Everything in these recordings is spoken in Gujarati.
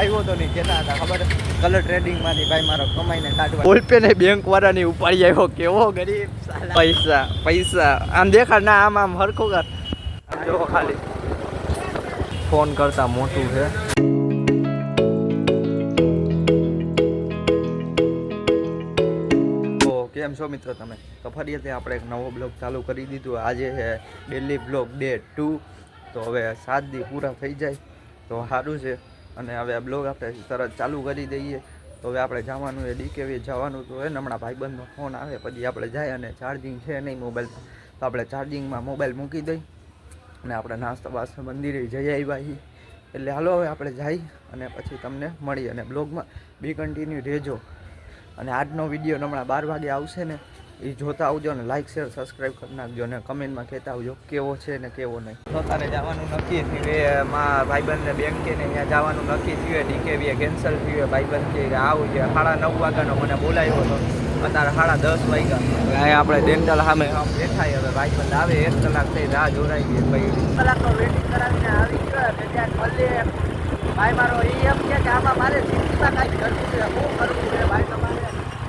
આવ્યો તો નહીં, કહેતા હતા, ખબર? કલર ટ્રેડિંગમાંથી ભાઈ મારો કમાઈને કાઢવા. બોલપે ને વાળાની ઉપાડી આવ્યો, કેવો ગરીબ. પૈસા પૈસા. આમ દેખાડ, ના, આમ આમ, હરખું કર. ખાલી. ફોન કરતા મોટું છે. કેમ છો મિત્રો તમે? તો ફરી હતી આપણે એક નવો બ્લોગ ચાલુ કરી દીધું. આજે છે ડેલી બ્લોગ ડે ટુ તો હવે સાત દી પૂરા થઈ જાય. તો સારું છે. અને હવે આ બ્લોગ આપણે તરત ચાલુ કરી દઈએ. તો હવે આપણે જવાનું એ ડીકેવી જવાનું તો એને હમણાં ભાઈબંધનો ફોન આવે, પછી આપણે જાય અને ચાર્જિંગ છે નહીં મોબાઈલમાં તો આપણે ચાર્જિંગમાં મોબાઈલ મૂકી દઈ અને આપણે નાસ્તા બાસ્તા મંદિરે જઈ આવ્યા એટલે હાલો હવે આપણે જઈ અને પછી તમને મળી અને બ્લોગમાં બી કન્ટિન્યુ રહેજો. અને આજનો વીડિયો હમણાં બાર વાગે આવશે ને એ જોતા આવજો ને લાઈક શેર સબસ્ક્રાઈબ કરી નાખજો અને કમેન્ટમાં કહેતા આવજો કેવો છે ને કેવો નહીં. તારે જવાનું નક્કી થયું એ, માં ભાઈબંધને બેંકે ને ત્યાં જવાનું નક્કી થયું ડીકેવીએ કેન્સલ થયું ભાઈબંધ કે આવું છે, સાડા નવ વાગ્યાનો મને બોલાવ્યો હતો અત્યારે સાડા દસ વાગ્યા. અહીંયા આપણે ડેન્ટલ સામે બેઠા હવે ભાઈબંધ આવે, એક કલાક થઈ રાહ જોડાઈ ગઈ ભાઈ. કલાકનો વેટિંગ કરાવીને આવી ગયો ભાઈ મારો એ એમ કે આમાં મારે કાંઈ કરવું છે શું કરવું છે? ભાઈ તમારે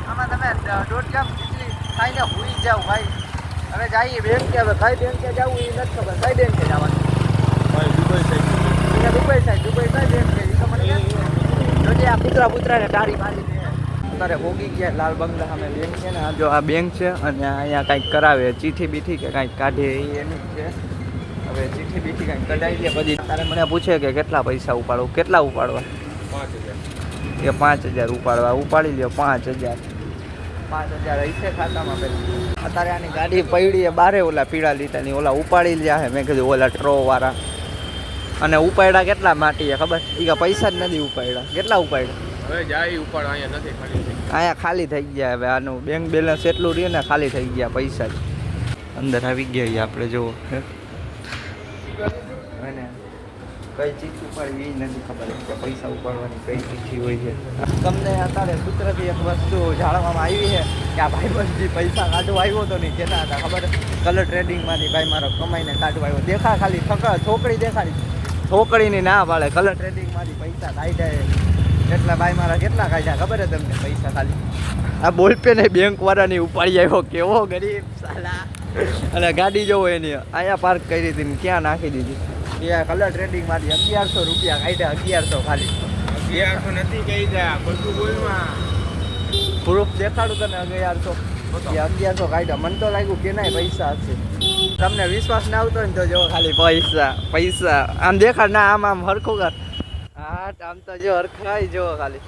આમાં તમે દોઢ ખીચડી ખાઈને હુઈ જાવ ભાઈ. હવે જઈએ બેંકે હવે કઈ બેંકે જવું એ નથી ખબર. કઈ બેંકે જવાનું? દુબઈ સાઈડ દુબઈ કઈ બેંકે એ તો મને જોજે આ કૂતરા કૂતરાને ડાળી મારી અત્યારે ભોગી ગયા લાલ બંગલા સામે બેંક છે ને. જો આ બેંક છે અને અહીંયા કાંઈક કરાવે ચીઠી બીઠી કે કાંઈક કાઢે એ એનું જ છે. હવે ચીઠી બીઠી કાંઈક કઢાવી દે પછી. તારે મને પૂછે કે કેટલા પૈસા ઉપાડવું કેટલા ઉપાડવા? એ પાંચ હજાર ઉપાડવા. ઉપાડી લ્યો પાંચ હજાર. પાંચ હજાર હશે ખાતામાં પેલી અત્યારે આની ગાડી પડી એ બારે ઓલા પીળા લીટાની ઓલા ઉપાડી હે મેં કીધું ઓલા ટ્રો વાળા. અને ઉપાડ્યા કેટલા માટીએ ખબર? ઈ કે પૈસા જ નથી ઉપાડ્યા. કેટલા ઉપાડ્યા? હવે જાય અહીંયા નથી ખાલી થઈ. અહીંયા ખાલી થઈ ગયા હવે. આનું બેંક બેલેન્સ એટલું રહ્યું ને ખાલી થઈ ગયા પૈસા જ. અંદર આવી ગયા આપણે જો અને કઈ ચીઠી ઉપાડવી એ નથી ખબર, કે પૈસા ઉપાડવાની કઈ ચીઠી હોય છે. તમને અત્યારે કુદરતી એક વસ્તુ જાણવામાં આવી છે કે આ ભાઈબંધ જે પૈસા કાઢવા આવ્યો હતો નહીં કહેતા હતા, ખબર? કલર ટ્રેડિંગમાંથી ભાઈ મારો કમાઈને કાઢવા આવ્યો. દેખા ખાલી છોકરા છોકરી દેખાડી છોકરીની ના પાડે, કલર ટ્રેડિંગમાંથી પૈસા કાઢ્યા એટલા ભાઈ મારા કેટલા કાઢ્યા, ખબર છે તમને? પૈસા ખાલી. આ બોલપે ને બેંક વાળાની ઉપાડી આવ્યો, કેવો ગરીબ સાલા. અને ગાડી જોવો એની, અહીંયા પાર્ક કરી હતી ક્યાં નાખી દીધી? એ કલર ટ્રેડિંગમાંથી અગિયારસો રૂપિયા કાઢ્યા અગિયારસો ખાલી. અગિયારસો નથી કહી દે બધું બોલમાં પ્રૂફ દેખાડું તને અગિયારસો. એ અગિયારસો કાઢ્યા. મને તો લાગ્યું કે ના પૈસા હશે. તમને વિશ્વાસ ના આવતો ને તો જો ખાલી પૈસા પૈસા. આમ દેખાડ ના આમ આમ હરખું કર. હા આમ તો જો હરખાઈ જો ખાલી.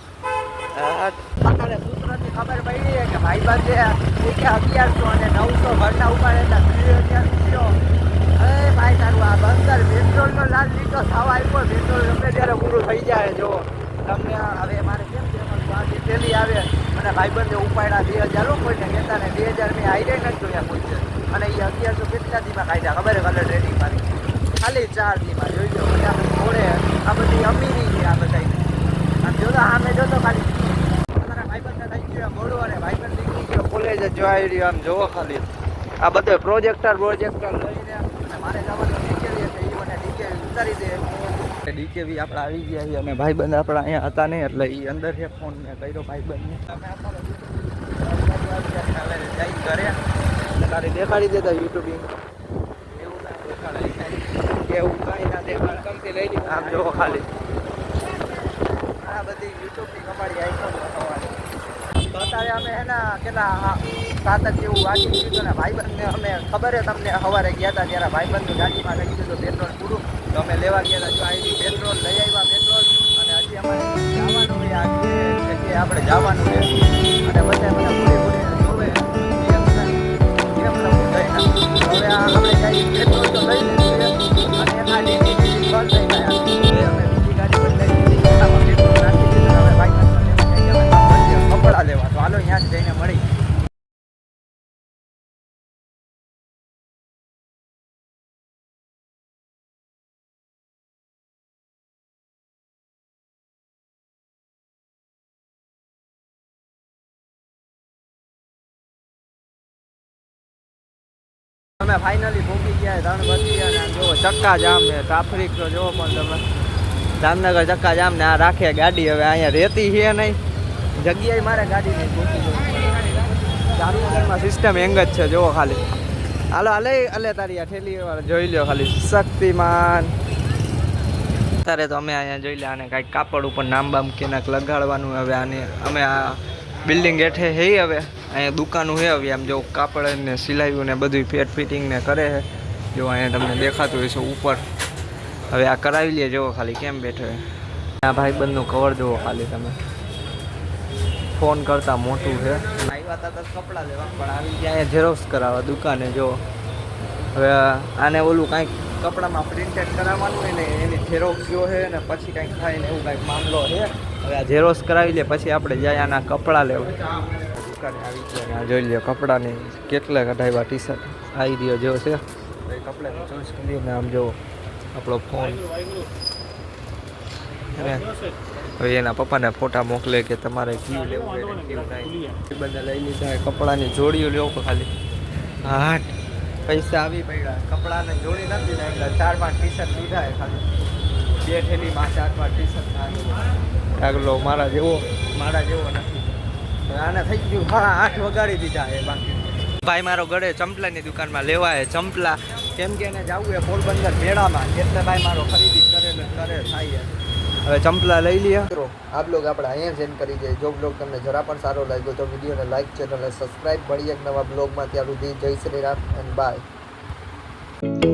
હા અત્યારે સૂત્રથી ખબર પડી કે ભાઈ કે અગિયારસો અને નવસો ઘરના ઉપાડેલા. ત્રીસ હજાર ભાઈ, તારું આ બંદર પેટ્રોલનો લાલ લીટો થવા આવ્યો પેટ્રોલ ગમે ત્યારે પૂરું થઈ જાય જો તમને હવે મારે કેમ છે પેલી આવે? અને ભાઈબંધે ઉપાડ્યા બે હજાર કોઈને કહેતા ને બે હજાર મેં આઈ નથી જોયા કોઈ અને એ અગિયારસો કેટલા દીમાં કાઢ્યા, ખબર કલર મારી ખાલી ચાર દીમાં, જોઈ લો આપણે જોડે, આ બધી અમીરી છે આ બધા આમ જોતો આમે જોતો ખાલી. તમારા ભાઈબંધને થઈ ગયો, મોડું અને ભાઈબંધ નીકળી ગયો કોલેજ જોઈ રહ્યો, આમ જોવો ખાલી. આ બધે પ્રોજેક્ટર પ્રોજેક્ટર લઈને અને મારે જવાનું ડીકેવી એટલે એ મને ડીકેવી ઉતારી દે. ડીકેવી આપણે આવી ગયા છીએ અને ભાઈબંધ આપણા અહીંયા હતા નહીં એટલે એ અંદર છે ફોન મેં કર્યો ભાઈબંધને. તમે તારે દેખાડી દેતા યુટ્યુબિંગ એવું કાંઈ ના દેખાડે. કમથી લઈ લીધું આમ જોવો ખાલી. આ બધી યુટ્યુબની કમાડી આઈફોન અત્યારે અમે એના કેટલા સાતક જેવું વાગી દીધું ને ભાઈબંધને અમે ખબર તમને સવારે ગયા હતા ત્યારે ભાઈબંધની ગાડીમાં લઈ દીધું પેટ્રોલ પૂરું. તો અમે લેવા ગયા હતા જો આવી પેટ્રોલ લઈ આવ્યા પેટ્રોલ અને હજી અમારે જવાનું છે આજે આપણે જવાનું છે. અને બધા મને અમે ફાઇનલી પહોંચી ગયા બજી અને જો ચક્કા જામ ને ટ્રાફિક તો જુઓ પણ તમે. જામનગર ચક્કા જામ ને આ રાખે ગાડી, હવે અહીંયા રહેતી છે નહીં. જગ્યાએ મારે ગાડી નહીં જોવી. જામનગરમાં સિસ્ટમ એંગ જ છે, જુઓ ખાલી. હાલો હાલે અલે તારી આ ઠેલી જોઈ લ્યો ખાલી. શક્તિમાન. અત્યારે તો અમે અહીંયા જોઈ લે, આને કાંઈક કાપડ ઉપર નામ બામ કેનાક લગાડવાનું હવે આને, અમે આ બિલ્ડિંગ હેઠે હે હવે. અહીંયા દુકાનું હે હવે આમ જો કાપડ ને સિલાયું ને બધું ફેટ ફિટિંગ ને કરે છે જો અહીંયા તમને દેખાતું હશે ઉપર. હવે આ કરાવી લે, જુઓ ખાલી કેમ બેઠો છે આ ભાઈ બંધનું કવર જુઓ ખાલી તમે. ફોન કરતા મોટું છે આવ્યા કપડાં લેવા, પણ આવી ગયા અહીંયા ઝેરોક્સ કરાવવા દુકાને જો હવે આને ઓલું કાંઈક કપડામાં પ્રિન્ટેડ કરાવવાનું હોય ને, એની ઝેરોક્સ જો છે ને, પછી કાંઈક થાય ને એવું કાંઈક મામલો છે હવે આ ઝેરોક્સ કરાવી લે, પછી આપણે જાય આના કપડાં લેવા. જોઈ લ્યો કપડાની કેટલા કઢાવ્યા ટી શર્ટ આવી રહ્યો જેવો છે. કપડા ચોઈસ કરી ને આમ જોવો, આપણો ફોન. હવે એના પપ્પાને ફોટા મોકલે કે તમારે કયું લેવું બધા લઈ લીધા કપડાની જોડીઓ લેવો ખાલી. હાટ પૈસા આવી પડ્યા. કપડાને જોડી નથી ને, એટલે ચાર પાંચ ટી શર્ટ લીધા ખાલી. બે થેલીમાં ચાર પાંચ ટી શર્ટ આગલો મારા જેવો મારા જેવો નથી. આને થઈ ગયું. હા આઠ વગાડી દીધા એ બાકી. ભાઈ મારો ગળે ચંપલાની દુકાનમાં લેવાય ચંપલા. કેમ કે એને જવું એ પોરબંદર મેળામાં. એટલે ભાઈ મારો ખરીદી કરે ને કરે, થાય હવે ચંપલા લઈ લઈએ મિત્રો આ બ્લોગ આપણે અહીંયા સેન્ડ કરી દઈએ જો બ્લોગ તમને જરા પણ સારો લાગ્યો તો વિડીયોને લાઈક ચેનલને સબસ્ક્રાઇબ મળી એક નવા બ્લોગમાં ત્યાં સુધી જય શ્રી રામ એન્ડ બાય